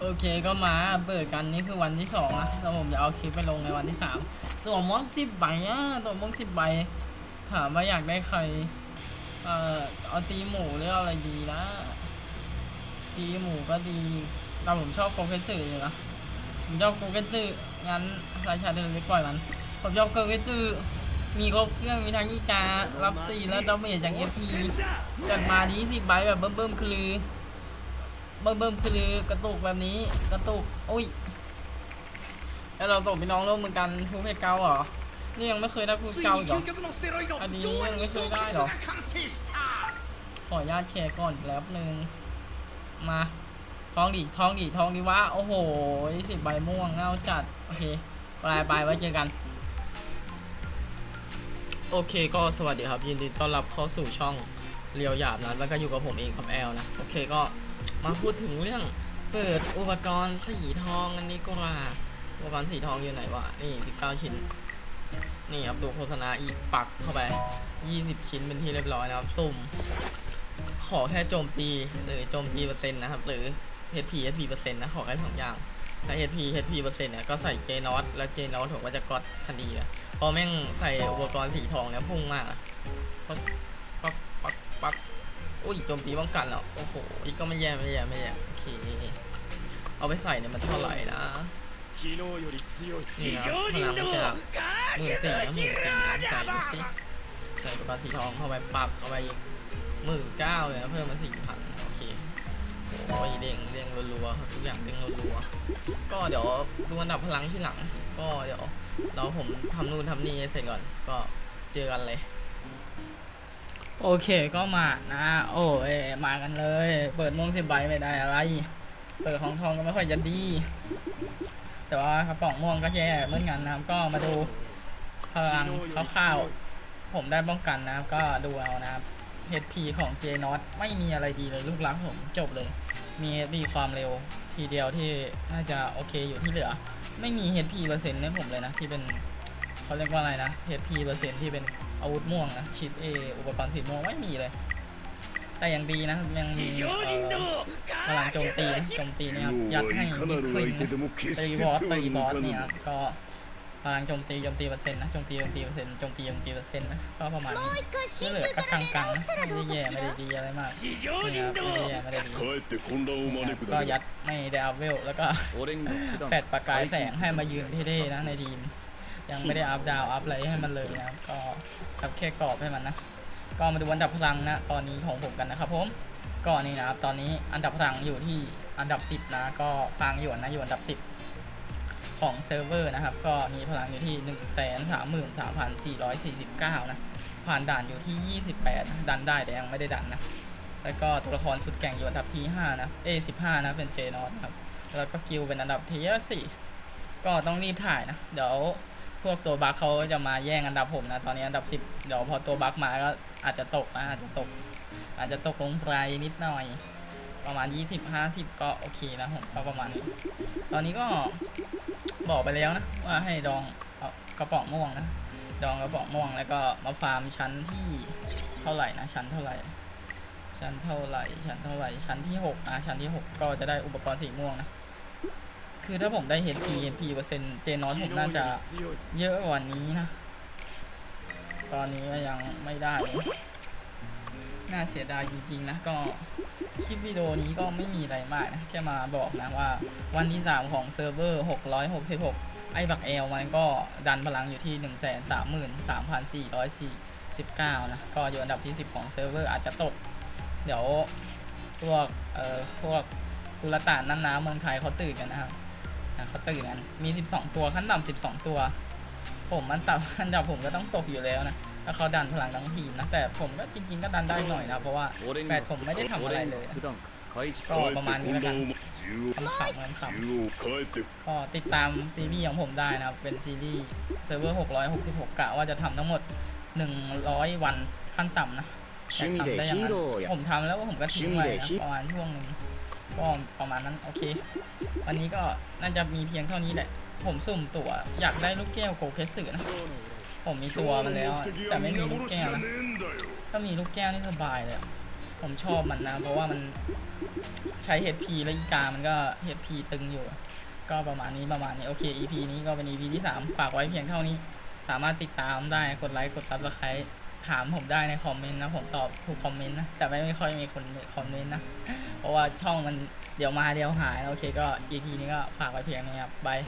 โอเคก็มาเปิดกันนี่คือวันที่สองอะแล้วผมจะเอาคลิปไปลงในวันที่สามตัวม่วงสิบใบอะตัวม่วงสิบใบ ถามว่าอยากได้ใคร เอ่อเอาตีหมูหรือเอาอะไรดีนะตีหมูก็ดีแต่ผมชอบโกเกสึอยู่นะผมชอบโกเกสึงั้นรายชาเดินไปปล่อยมัน ผมชอบโกเกสึมีครบเครื่องมีทั้งอีการับตีและดาเมจจากเอฟพีจัดมาดีสิบใบแบบเบิ่มๆคือ เบิ่มเบิ่มคือลืกระตุกแบบนี้กระตุกอุ้ยแล้วเราตกพี่น้องร่วมมือกันพูเพจเกาเหรอนี่ยังไม่เคยได้พูดเกาเหรออันนี้ยังไม่เคยได้หรอขออนุญาตแชร์ก่อนแป๊บนึงมาท้องดีท้องดีท้องดีวะโอ้โหสิบใบม่วงเงาจัดโอเคปลายปลายไว้เจอกัน โอเคก็สวัสดีครับ ยินดีต้อนรับเข้าสู่ช่องเรียวหยาบนะแล้วก็อยู่กับผมเองครับแอลนะ โอเคก็ มาพูดถึงเรื่องเปิดอุปกรณ์สีทองอันนี้ก็ว่าอุปกรณ์สีทองอยู่ไหนวะ นี่19ชิ้น นี่ครับดูโฆษณาอีกปักเข้าไป 20 ชิ้นเป็นที่เรียบร้อยนะครับ สุ่ม ขอแค่โจมตีหรือโจมตีเปอร์เซ็นต์นะครับ หรือ HP HP เปอร์เซ็นต์นะขอแค่สองอย่างถ้า HP HP เปอร์เซ็นต์เนี่ยก็ใส่ J n o t แล้ว J n o t ผมก็จะกดทันทีเลยพราะแม่งใส่อุปกรณ์สีทองเนี่ยพุ่งมากอะปักปักปักปัก โอ้ยโจมตีป้องกันแล้วโอ้โหอีกก็ไม่แย่ไม่แย่ไม่แย่โอเคเอาไปใส่เนี่ยมันเท่าไหร่นะนี่นะพลังจาหมื่นสี่นะหมื่นสี่ใส่ดูสิใส่ปาสีทองเข้าไปปรับเข้าไปหมื่นเก้าเลยนะเพิ่มมาสี่พันโอเคโอ้ยเด้งเด้งรัวๆทุกอย่างเด้งรัวๆก็เดี๋ยวดูอันดับพลังที่หลัง ก็เดี๋ยวเราผมทำนู่นทำนี่เสร็จก่อนก็เจอกันเลย โอเคก็มานะ โอ้ยมากันเลย เปิดม่วงสิบใบไม่ได้อะไร เปิดของทองก็ไม่ค่อยจะดี แต่ว่ากระป๋องม่วงก็แย่เหมือนกันนะครับก็มาดูพลังคร่าวๆผมได้ป้องกันนะครับ ก็ดูเอานะครับ HP ของ J n o t ไม่มีอะไรดีเลยลูกรักผมจบเลย มี HP ความเร็วทีเดียวที่น่าจะโอเคอยู่ที่เหลือ ไม่มี HP เปอร์เซ็นต์ให้ผมเลยนะที่เป็น เขาเรียกว่าอะไรนะ HP เปอร์เซ็นที่เป็นอาวุธม่วงนะชิดเออุปกรณ์สีม่วงไม่มีเลย แต่อย่างดีนะยังมีพลังโจมตีโจมตีนะครับยัดให้ขึ้นตีบอสตีบอสเนี่ยก็พลังโจมตีโจมตีเปอร์เซ็นต์นะโจมตีโจมตีเปอร์เซ็นต์โจมตีโจมตีเปอร์เซ็นต์นะก็ประมาณกเหลือก็กลางๆไม่ไดีแย่ไม่ได้ดีอะไรมากเนี่ไม่ไดีแย่ไม่ได้ดีก็ยัดไม่ได้อัพเวลแล้วก็แฟดประกายแสงให้มายืนที่ๆนะในทีม ยังไม่ได้อัพดาวอัพอะไรให้มันเลยนะครับก็อัพแค่กรอบให้มันนะ ก็มาดูอันดับพลังนะตอนนี้ของผมกันนะครับผมก็นี่นะครับตอนนี้อันดับพลังอยู่ที่อันดับ 10 นะ ก็พลังหยวนนะอยู่อันดับ 10 ของเซิร์ฟเวอร์นะครับ ก็มีพลังอยู่ที่ 1 3 3 4 4 9 นะ ผ่านด่านอยู่ที่ 28นะดันได้แต่ยังไม่ได้ดันนะแล้วก็ตัวละครสุดแก่งอยู่อันดับที่ 5 นะ เอ15 นะเป็นเจนอตครับ แล้วก็กิลเป็นอันดับที่4ก็ต้องรีบถ่ายนะ เดี๋ยว พวกตัวบัคเขาจะมาแย่งอันดับผมนะ ตอนนี้อันดับ10เดี๋ยวพอตัวบัคมาก็อาจจะตกนะอาจจะตก อาจจะตกลงไปนิดหน่อย ประมาณ20 50ก็โอเคนะผมก็ประมาณนี้ ตอนนี้ก็บอกไปแล้วนะว่าให้ดองอกระป๋องม่วงนะ ดองกระป๋องม่วงแล้วก็มาฟาร์มชั้นที่เท่าไหร่นะชั้นเท่าไหร่ชั้นเท่าไหร่ชั้นเท่าไหร่ชั้นที่หกอะชั้นที่หกก็จะได้อุปกรณ์สีม่วงนะ คือถ้าผมได้ HP HP เปอร์เซ็นต์เจนอนผมน่าจะเยอะกว่านี้นะ ตอนนี้ยังไม่ได้ น่าเสียดายจริงๆนะ ก็คลิปวิดีโอนี้ก็ไม่มีอะไรมากนะ แค่มาบอกนะว่าวันที่ 3 ของเซิร์ฟเวอร์ 666 ไอ้บักเอลมันก็ดันพลังอยู่ที่ 133,449 นะ ก็อยู่อันดับที่ 10 ของเซิร์ฟเวอร์อาจจะตก เดี๋ยวพวกเอ่อพวกสุลต่านน้ำน้ำเมืองไทยเขาตื่นกันนะครับ เขาตื่นกันมี 12 ตัวขั้นต่ำ12 ตัว ผมมันต่ำอันดับผมก็ต้องตกอยู่แล้วนะถ้าเขาดันพลังทั้งทีมนะแต่ผมก็จริงๆก็ดันได้หน่อยนะเพราะว่าแปดผมไม่ได้ทำอะไรเลยก็ประมาณนี้แล้วกันคำขัคำขัก็ติดตามซีรีส์ของผมได้นะเป็นซีรีส์เซิร์ฟเวอร์ 666 กะว่าจะทำทั้งหมด 100 วันขั้นต่ำนะแต่ทำได้ยังไงผมทำแล้วผมก็ทิ้งไปนะประมาณช่วงนึง ก็ประมาณนั้นโอเค วันนี้ก็น่าจะมีเพียงเท่านี้แหละ ผมสุ่มตัวอยากได้ลูกแก้วโกเคสึนะ ผมมีตัวมันแล้ว แต่ไม่มีลูกแก้วนะถ้ามีลูกแก้วนี่สบายเลย ผมชอบมันนะ เพราะว่ามันใช้ HP แล้วอีกามันก็ HP ตึงอยู่ ก็ประมาณนี้ประมาณนี้โอเค EP นี้ก็เป็น EP ที่ 3 ฝากไว้เพียงเท่านี้ สามารถติดตามได้กดไลค์กด subscribe ถามผมได้ในคอมเมนต์นะ ผมตอบทุกคอมเมนต์นะ แต่ไม่ไม่ค่อยมีคนคอมเมนต์นะ เพราะว่าช่องมันเดี๋ยวมาเดี๋ยวหาย โอเคก็ EP นี้ก็ฝากไว้เพียงนี้ครับบาย